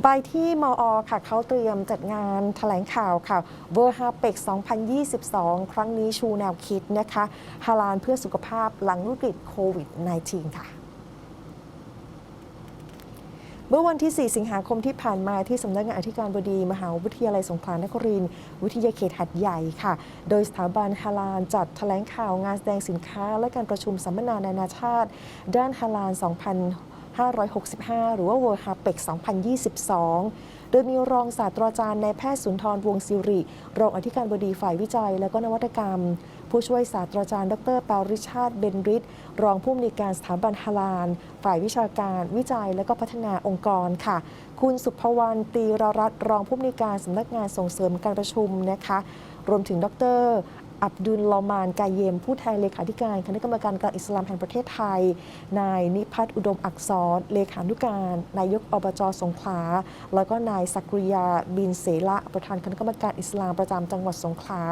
ใบที่มอค่ะเขาเตรียมจัดงานแถลงข่าวค่ะ w o r l d h a p e x 2022 ครั้งนี้ชูแนวคิดนะคะฮาลาลเพื่อสุขภาพหลังวิกฤตโควิด -19 ค่ะเมื่อวันที่ 4 สิงหาคมที่ผ่านมาที่สำนักงานอธิการบดี มหาวิทยาลัยสงขลานครินทร์วิทยาเขตหัดใหญ่ค่ะ โดยสถาบันฮาลาลจัดแถลงข่าวงานแสดงสินค้า และการประชุมสัมมนานานาชาติ ด้านฮาลาล 2565 หรือว่า World h a p e x 2022 โดยมีรองศาสตราจารย์นายแพทย์สุนทรวงศิริ รองอธิการบดีฝ่ายวิจัย และก็นวัตกรรม ผู้ช่วยศาสตราจารย์ ดรปาริชาติเบนริดรองผู้อำนวยการสถาบันฮาลาลฝ่ายวิชาการวิจัย และก็พัฒนาองค์กรค่ะ คุณสุภวรรณตีรรัตน์รองผู้อำนวยการสำนักงานส่งเสริมการประชุมนะคะรวมถึงดร อับดุลลอมานกายเยม ผู้แทนเลขาธิการคณะกรรมการการอิสลามแห่งประเทศไทย นายนิพัฒน์อุดมอักษร เลขานุการ นายกอบจสงขลา แล้วก็นายสักริยาบินเสละประธานคณะกรรมการอิสลามประจำจังหวัดสงขลา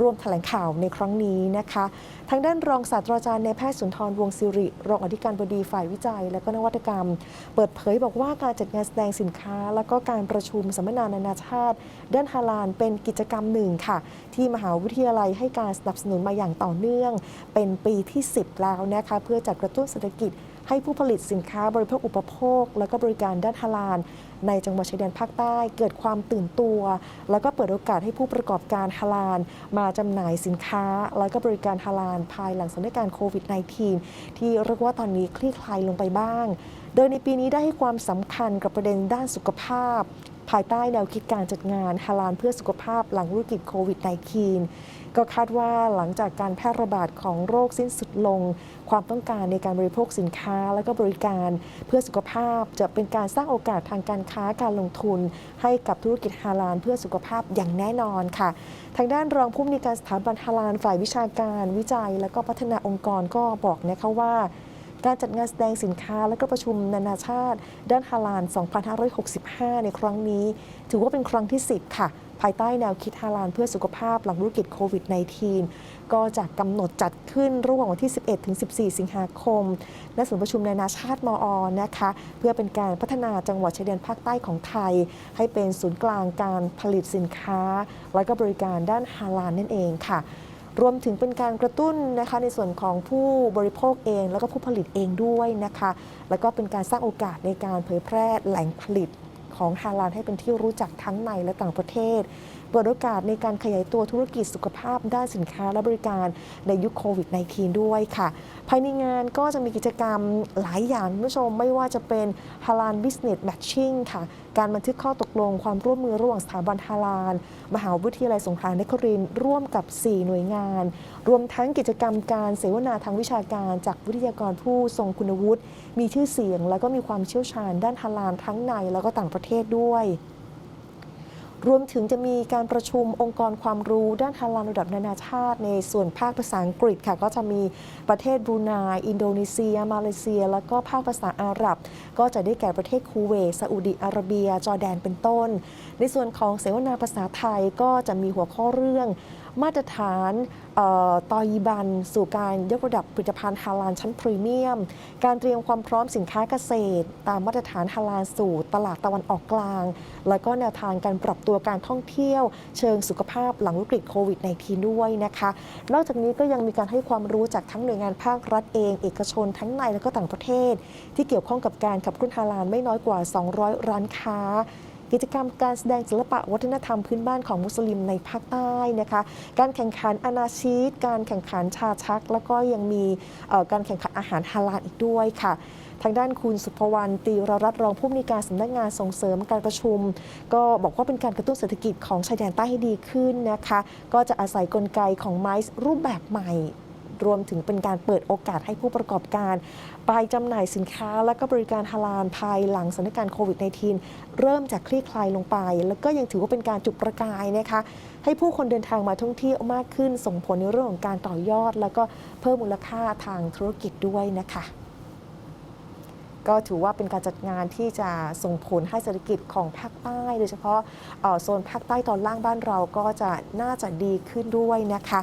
ร่วมแถลงข่าวในครั้งนี้นะคะ ทางด้านรองศาสตราจารย์นแพทย์สุนทรวงศิริ รองอธิการบดีฝ่ายวิจัย และก็นวัตกรรม เปิดเผยบอกว่าการจัดงานแสดงสินค้า และก็การประชุมสัมมนานานาชาติ ด้านฮาลาลเป็นกิจกรรมหนึ่งค่ะ ที่มหาวิทยาลัยให้การสนับสนุนมาอย่างต่อเนื่อง เป็นปีที่ 10 แล้วนะคะเพื่อจัดกระตุ้นเศรษฐกิจให้ผู้ผลิตสินค้าบริโภคอุปโภค และก็บริการด้านฮาลาลในจังหวัดชายแดนภาคใต้เกิดความตื่นตัว แล้วก็เปิดโอกาสให้ผู้ประกอบการฮาลาลมาจำหน่ายสินค้า แล้วก็บริการฮาลาลภายหลังสถานการณ์โควิด -19 ที่เรียกว่าตอนนี้คลี่คลายลงไปบ้าง โดยในปีนี้ได้ให้ความสำคัญกับประเด็นด้านสุขภาพ ภายใต้แนวคิดการจัดงานฮาลาลเพื่อสุขภาพหลังวิกฤตโควิด -19 ก็คาดว่าหลังจากการแพร่ระบาดของโรคสิ้นสุดลง ความต้องการในการบริโภคสินค้า และก็บริการเพื่อสุขภาพจะเป็นการสร้างโอกาสทางการค้าการลงทุน ให้กับธุรกิจฮาลาลเพื่อสุขภาพอย่างแน่นอนค่ะ ทางด้านรองผู้อำนวยการสถาบันฮาลาลฝ่ายวิชาการวิจัย และก็พัฒนาองค์กรก็บอกนะคะว่า การจัดงานแสดงสินค้าและก็ประชุมนานาชาติ ด้านฮาลาล2565 ในครั้งนี้ ถือว่าเป็นครั้งที่ 10 ค่ะ ภายใต้แนวคิดฮาลาลเพื่อสุขภาพหลังวิกฤตโควิด -19 ก็จะกำหนดจัดขึ้นระหว่างวันที่ 11 ถึง 14 สิงหาคมณศูนย์ประชุมนานาชาติมอนะคะ เพื่อเป็นการพัฒนาจังหวัดชายแดนภาคใต้ของไทย ให้เป็นศูนย์กลางการผลิตสินค้า และก็บริการด้านฮาลาลนั่นเองค่ะ รวมถึงเป็นการกระตุ้นนะคะในส่วนของผู้บริโภคเอง แล้วก็ผู้ผลิตเองด้วยนะคะ แล้วก็เป็นการสร้างโอกาสในการเผยแพร่แหล่งผลิตของฮาลาลให้เป็นที่รู้จักทั้งในและต่างประเทศเปิดโอกาสในการขยายตัวธุรกิจสุขภาพด้านสินค้าและบริการในยุคโควิด -19 ด้วยค่ะ ภายในงานก็จะมีกิจกรรมหลายอย่างคุณผู้ชมไม่ว่าจะเป็น Halal Business Matching ค่ะ การบันทึกข้อตกลงความร่วมมือระหว่างสถาบันฮาลาลมหาวิทยาลัยสงขลานครินร่วมกับ 4 หน่วยงาน รวมทั้งกิจกรรมการเสวนาทางวิชาการจากวิทยากรผู้ทรงคุณวุฒิ มีชื่อเสียง และก็มีความเชี่ยวชาญด้านฮาลาลทั้งในแล้วก็ต่างประเทศด้วย รวมถึงจะมีการประชุมองค์กรความรู้ด้านฮาลาลระดับนานาชาติ ในส่วนภาคภาษาอังกฤษค่ะ ก็จะมีประเทศบรูไนอินโดนีเซีย มาเลเซีย แล้วก็ภาคภาษาอาหรับ ก็จะได้แก่ประเทศคูเวตซาอุดิอาระเบีย จอร์แดนเป็นต้น ในส่วนของเสวนาภาษาไทยก็จะมีหัวข้อเรื่องมาตรฐานเออตอยีบัน สู่การยกระดับผลิตภัณฑ์ฮาลาลชั้นพรีเมียม การเตรียมความพร้อมสินค้าเกษตร ตามมาตรฐานฮาลาลสู่ตลาดตะวันออกกลาง แล้วก็แนวทางการปรับตัวการท่องเที่ยว เชิงสุขภาพหลังวิกฤตโควิด -19 ด้วยนะคะ นอกจากนี้ก็ยังมีการให้ความรู้จากทั้งหน่วยงานภาครัฐเอง เอกชนทั้งในและก็ต่างประเทศ ที่เกี่ยวข้องกับการขับเคลื่อนฮาลาลไม่น้อยกว่า 200 ร้านค้า กิจกรรมการแสดงศิลปะวัฒนธรรมพื้นบ้านของมุสลิมในภาคใต้นะคะ การแข่งขันอนาชีต การแข่งขันชาชัก แล้วก็ยังมีการแข่งขันอาหารฮาลาลอีกด้วยค่ะทางด้านคุณสุภวรรณตีรรัตรองผู้อำนวยการสำนักงานส่งเสริมการประชุม ก็บอกว่าเป็นการกระตุ้นเศรษฐกิจของชายแดนใต้ให้ดีขึ้นนะคะ ก็จะอาศัยกลไกของไม้รูปแบบใหม่ รวมถึงเป็นการเปิดโอกาสให้ผู้ประกอบการ ไปจำหน่ายสินค้าและก็บริการฮาลาลภายหลังสถานการณ์โควิด -19 เริ่มจากคลี่คลายลงไป แล้วก็ยังถือว่าเป็นการจุดประกายนะคะให้ผู้คนเดินทางมาท่องเที่ยวมากขึ้น ส่งผลในเรื่องของการต่อยอด แล้วก็เพิ่มมูลค่าทางธุรกิจด้วยนะคะก็ถือว่าเป็นการจัดงานที่จะส่งผลให้เศรษฐกิจของภาคใต้ โดยเฉพาะโซนภาคใต้ตอนล่างบ้านเราก็จะน่าจะดีขึ้นด้วยนะคะ